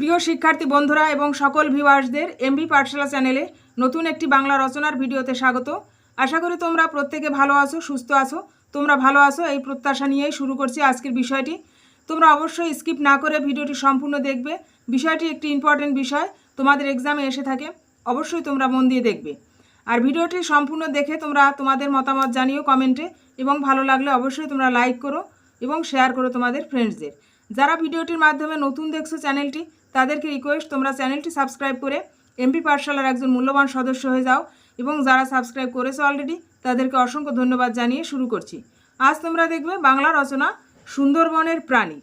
প্রিয় শিক্ষার্থী বন্ধুরা এবং সকল ভিউয়ার্সদের এমবি পাঠশালা চ্যানেলে নতুন একটি বাংলা রচনার ভিডিওতে স্বাগত। আশা করি তোমরা প্রত্যেকে ভালো আছো, সুস্থ আছো। তোমরা ভালো আছো, এই প্রত্যাশা নিয়েই শুরু করছি আজকের বিষয়টি। তোমরা অবশ্যই স্কিপ না করে ভিডিওটি সম্পূর্ণ দেখবে। বিষয়টি একটি ইম্পর্টেন্ট বিষয়, তোমাদের এক্সামে এসে থাকে, অবশ্যই তোমরা মন দিয়ে দেখবে। আর ভিডিওটি সম্পূর্ণ দেখে তোমরা তোমাদের মতামত জানিও কমেন্টে এবং ভালো লাগলে অবশ্যই তোমরা লাইক করো এবং শেয়ার করো তোমাদের ফ্রেন্ডসদের যারা ভিডিওটির মাধ্যমে নতুন দেখছ চ্যানেলটি, তাদেরকে রিকোয়েস্ট তোমরা চ্যানেলটি সাবস্ক্রাইব করে এমপি পাঠশালার একজন মূল্যবান সদস্য হয়ে যাও এবং যারা সাবস্ক্রাইব করেছ অলরেডি তাদেরকে অসংখ্য ধন্যবাদ জানিয়ে শুরু করছি। আজ তোমরা দেখবে বাংলা রচনা সুন্দরবনের প্রাণী।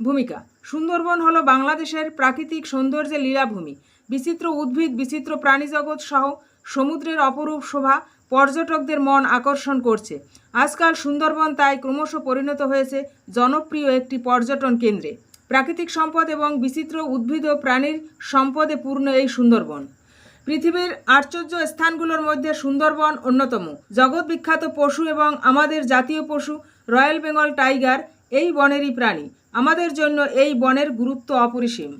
ভূমিকা, সুন্দরবন হলো বাংলাদেশের প্রাকৃতিক সৌন্দর্যের লীলাভূমি। বিচিত্র উদ্ভিদ, বিচিত্র প্রাণীজগৎ সহ সমুদ্রের অপরূপ শোভা পর্যটকদের মন আকর্ষণ করছে। আজকাল সুন্দরবন তাই ক্রমশ পরিণত হয়েছে জনপ্রিয় একটি পর্যটন কেন্দ্রে। প্রাকৃতিক সম্পদ এবং বিচিত্র উদ্ভিদ ও প্রাণীর সম্পদে পূর্ণ এই সুন্দরবন। পৃথিবীর আশ্চর্য স্থানগুলোর মধ্যে সুন্দরবন অন্যতম। জগৎ বিখ্যাত পশু এবং আমাদের জাতীয় পশু, রয়্যাল বেঙ্গল টাইগার, এই বনেরই প্রাণী। আমাদের জন্য এই বনের গুরুত্ব অপরিসীম।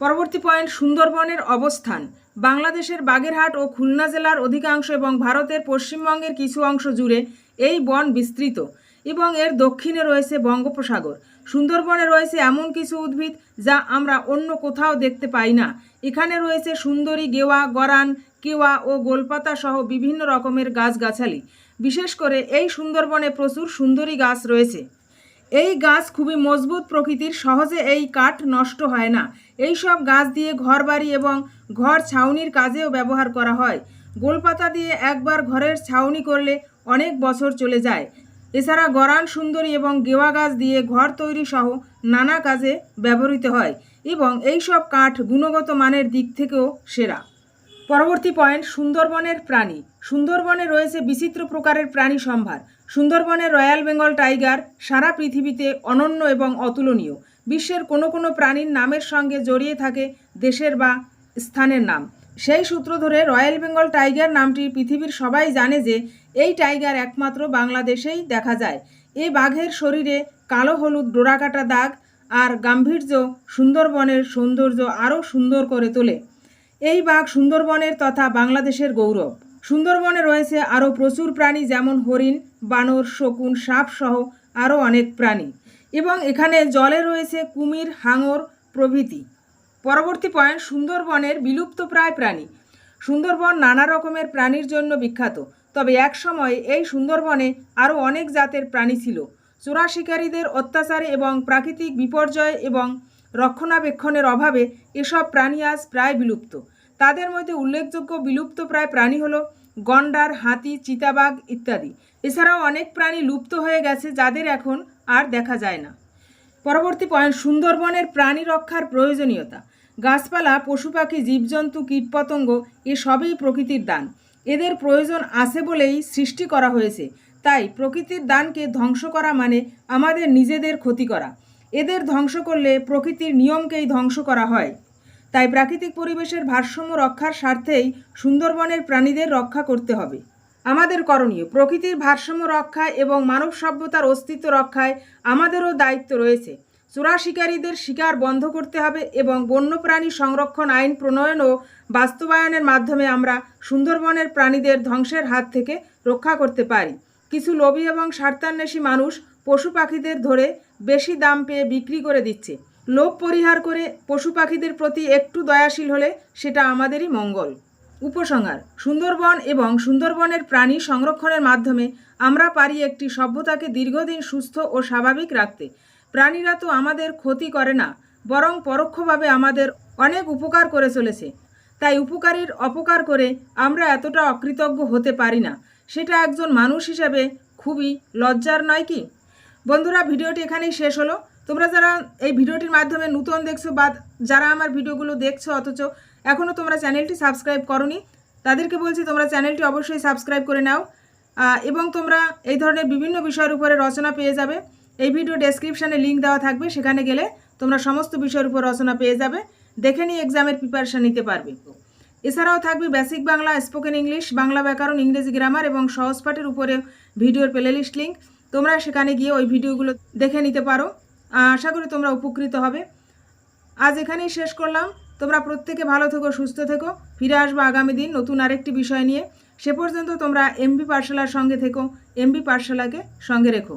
পরবর্তী পয়েন্ট সুন্দরবনের অবস্থান। বাংলাদেশের বাগেরহাট ও খুলনা জেলার অধিকাংশ এবং ভারতের পশ্চিমবঙ্গের কিছু অংশ জুড়ে এই বন বিস্তৃত এবং এর দক্ষিণে রয়েছে বঙ্গোপসাগর। সুন্দরবনে রয়েছে এমন কিছু উদ্ভিদ যা আমরা অন্য কোথাও দেখতে পাই না। এখানে রয়েছে সুন্দরী গেওয়া, গরান, কেওয়া ও গোলপাতা সহ বিভিন্ন রকমের গাছগাছালি। বিশেষ করে এই সুন্দরবনে প্রচুর সুন্দরী গাছ রয়েছে। এই গাছ খুবই মজবুত প্রকৃতির, সহজে এই কাঠ নষ্ট হয় না। এই সব গাছ দিয়ে ঘরবাড়ি এবং ঘর ছাউনির কাজেও ব্যবহার করা হয়। গোলপাতা দিয়ে একবার ঘরের ছাউনি করলে অনেক বছর চলে যায়। এছাড়া গরান, সুন্দরী এবং গেওয়া গাছ দিয়ে ঘর তৈরি সহ নানা কাজে ব্যবহৃত হয় এবং এই সব কাঠ গুণগত মানের দিক থেকেও সেরা। পরবর্তী পয়েন্ট, সুন্দরবনের প্রাণী। সুন্দরবনে রয়েছে বিচিত্র প্রকারের প্রাণী সম্ভার। সুন্দরবনের রয়্যাল বেঙ্গল টাইগার সারা পৃথিবীতে অনন্য এবং অতুলনীয়। বিশ্বের কোনো কোনো প্রাণীর নামের সঙ্গে জড়িয়ে থাকে দেশের বা স্থানের নাম। সেই সূত্র ধরে রয়্যাল বেঙ্গল টাইগার নামটি পৃথিবীর সবাই জানে যে এই টাইগার একমাত্র বাংলাদেশেই দেখা যায়। এই বাঘের শরীরে কালো হলুদ ডোরাকাটা দাগ আর গাম্ভীর্য সুন্দরবনের সৌন্দর্য আরও সুন্দর করে তোলে। এই বাঘ সুন্দরবনের তথা বাংলাদেশের গৌরব। সুন্দরবনে রয়েছে আরও প্রচুর প্রাণী যেমন হরিণ, বানর, শকুন, সাপ সহ আরও অনেক প্রাণী। এবং এখানে জলে রয়েছে কুমির, হাঙর প্রভৃতি। পরবর্তী পয়েন্ট সুন্দরবনের বিলুপ্তপ্রায় প্রাণী। সুন্দরবন নানা রকমের প্রাণীর জন্য বিখ্যাত। তবে এক সময় এই সুন্দরবনে আরও অনেক জাতের প্রাণী ছিল। চোরা শিকারীদের অত্যাচারে এবং প্রাকৃতিক বিপর্যয় এবং রক্ষণাবেক্ষণের অভাবে এসব প্রাণী আজ প্রায় বিলুপ্ত। তাদের মধ্যে উল্লেখযোগ্য বিলুপ্ত প্রায় প্রাণী হলো গন্ডার, হাতি, চিতাবাঘ ইত্যাদি। এছাড়াও অনেক প্রাণী লুপ্ত হয়ে গেছে যাদের এখন আর দেখা যায় না। পরবর্তী পয়েন্ট সুন্দরবনের প্রাণী রক্ষার প্রয়োজনীয়তা। গাছপালা, পশু পাখি, জীবজন্তু, কীটপতঙ্গ, এ সবই প্রকৃতির দান। এদের প্রয়োজন আছে বলেই সৃষ্টি করা হয়েছে। তাই প্রকৃতির দানকে ধ্বংস করা মানে আমাদের নিজেদের ক্ষতি করা। এদের ধ্বংস করলে প্রকৃতির নিয়মকেই ধ্বংস করা হয়। তাই প্রাকৃতিক পরিবেশের ভারসাম্য রক্ষার স্বার্থেই সুন্দরবনের প্রাণীদের রক্ষা করতে হবে। আমাদের করণীয়, প্রকৃতির ভারসাম্য রক্ষায় এবং মানব সভ্যতার অস্তিত্ব রক্ষায় আমাদেরও দায়িত্ব রয়েছে। চোরা শিকারীদের শিকার বন্ধ করতে হবে এবং বন্যপ্রাণী সংরক্ষণ আইন প্রণয়ন ও বাস্তবায়নের মাধ্যমে আমরা সুন্দরবনের প্রাণীদের ধ্বংসের হাত থেকে রক্ষা করতে পারি। কিছু লোভী এবং স্বার্থান্বেষী মানুষ পশু পাখিদের ধরে বেশি দাম পেয়ে বিক্রি করে দিচ্ছে। লোভ পরিহার করে পশু পাখিদের প্রতি একটু দয়াশীল হলে সেটা আমাদেরই মঙ্গল। উপসংহার, সুন্দরবন এবং সুন্দরবনের প্রাণী সংরক্ষণের মাধ্যমে আমরা পারি একটি সভ্যতাকে দীর্ঘদিন সুস্থ ও স্বাভাবিক রাখতে। প্রাণীরা তো আমাদের ক্ষতি করে না, বরং পরোক্ষভাবে আমাদের অনেক উপকার করে চলেছে। তাই উপকারীর অপকার করে আমরা এতটা অকৃতজ্ঞ হতে পারি না। সেটা একজন মানুষ হিসেবে খুবই লজ্জার, নয় কি? বন্ধুরা, ভিডিওটি এখানেই শেষ হলো। তোমরা যারা এই ভিডিওটির মাধ্যমে নূতন দেখছ বা যারা আমার ভিডিওগুলো দেখছ, অথচ এখনও তোমরা চ্যানেলটি সাবস্ক্রাইব করনি, তাদেরকে বলছি তোমরা চ্যানেলটি অবশ্যই সাবস্ক্রাইব করে নাও। এবং তোমরা এই ধরনের বিভিন্ন বিষয়ের উপরে রচনা পেয়ে যাবে। এই ভিডিও ডেসক্রিপশানে লিঙ্ক দেওয়া থাকবে, সেখানে গেলে তোমরা সমস্ত বিষয়ের উপর রচনা পেয়ে যাবে, দেখে নিয়ে এক্সামের প্রিপারেশান নিতে পারবে। এছাড়াও থাকবে basic Bangla spoken English Bangla ব্যাকরণ, ইংরেজি গ্রামার এবং সহজ পাঠের উপরে ভিডিওর প্লেলিস্ট লিঙ্ক তোমরা সেখানে গিয়ে ওই ভিডিওগুলো দেখে নিতে পারো। আশা করি তোমরা উপকৃত হবে। আজ এখানেই শেষ করলাম। তোমরা প্রত্যেকে ভালো থেকো, সুস্থ থেকো। ফিরে আসব আগামী দিন নতুন আরেকটি বিষয় নিয়ে। সে পর্যন্ত তোমরা এমবি পাঠশালার সঙ্গে থেকো। এমবি পাঠশালাকে সঙ্গে রেখো।